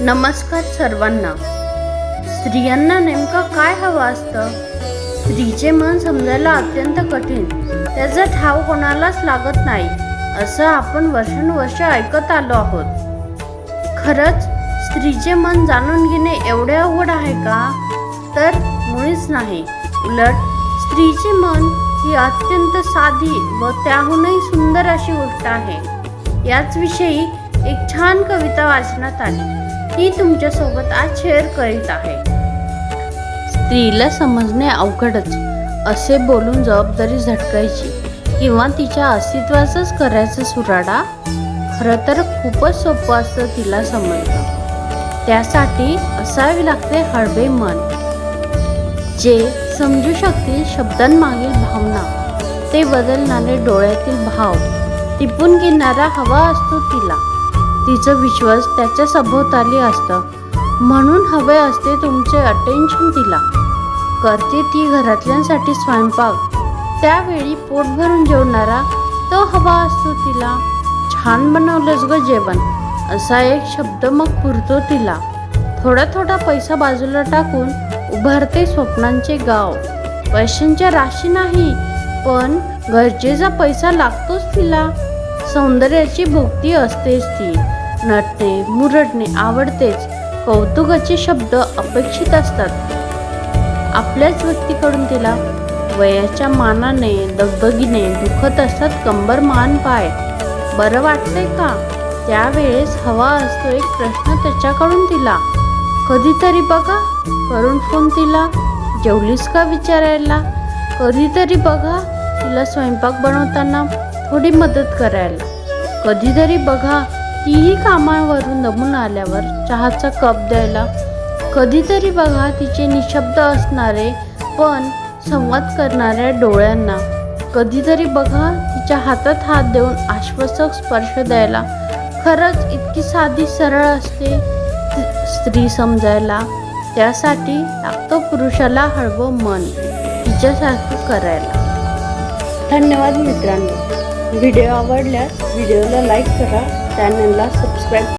नमस्कार सर्वांना. स्त्रियांना नेमकं काय हवं असतं? स्त्रीचे मन समजायला अत्यंत कठीण. त्याचा ठाव कोणालाच लागत नाही असं आपण वर्षानुवर्ष ऐकत आलो आहोत. खरंच स्त्रीचे मन जाणून घेणे एवढे अवघड आहे का? तर मुळीच नाही. उलट स्त्रीचे मन ही अत्यंत साधी व त्याहूनही सुंदर अशी गोष्ट आहे. याचविषयी एक छान कविता वाचण्यात आली. ती तुमच्यासोबत आज शेअर करीत आहे. स्त्रीला समजणे अवघडच. असे बोलून जबाबदारी झटकायची. किंवा तिच्या अस्तित्वाचाच करायचा सुराडा? खरं तर खूपच सोपं असतं तिला समजलं त्यासाठी असावे लागते हळवे मन. जे समजू शकतील शब्दांमागील भावना ते बदलणारे डोळ्यातील भाव टिपून घेणारा हवा असतो तिला. तिचं विश्वास त्याच्या सभोवताली असतं. म्हणून हवे असते तुमचे अटेन्शन तिला. करते ती घरातल्यांसाठी स्वयंपाक. त्यावेळी पोट भरून जेवणारा तो हवा असतो तिला. छान बनवलंच ग जेवण. असा एक शब्द मग पुरतो तिला. थोडा थोडा पैसा बाजूला टाकून उभारते स्वप्नांचे गाव. पैशांच्या राशी नाही पण गरजेचा पैसा लागतोच तिला. सौंदर्याची भोगती असतेच ती. नटणे मुरडणे आवडतेच. कौतुकाचे शब्द अपेक्षित असतात. आपल्याच व्यक्तीकडून तिला वयाच्या मानाने दगदगीने दुखत असतात कंबर मान पाय. बरं वाटतंय का? त्यावेळेस हवा असतो एक प्रश्न त्याच्याकडून तिला. कधीतरी बघा करून फोन तिला. जेवलीस का विचारायला? कधीतरी बघा तिला स्वयंपाक बनवताना थोडी मदत करायला. कधीतरी बघा तीही कामावरून दमून आल्यावर चहाचा कप द्यायला कधीतरी बघा तिचे निशब्द असणारे पण संवाद करणाऱ्या डोळ्यांना. कधीतरी बघा तिच्या हातात हात देऊन आश्वासक स्पर्श द्यायला. खरंच इतकी साधी सरळ असते स्त्री समजायला. त्यासाठी लागतो पुरुषाला हळवं मन. तिच्यासारखं करायला. धन्यवाद मित्रांनो. व्हिडिओ आवडल्यास व्हिडिओला लाईक करा channel and subscribe.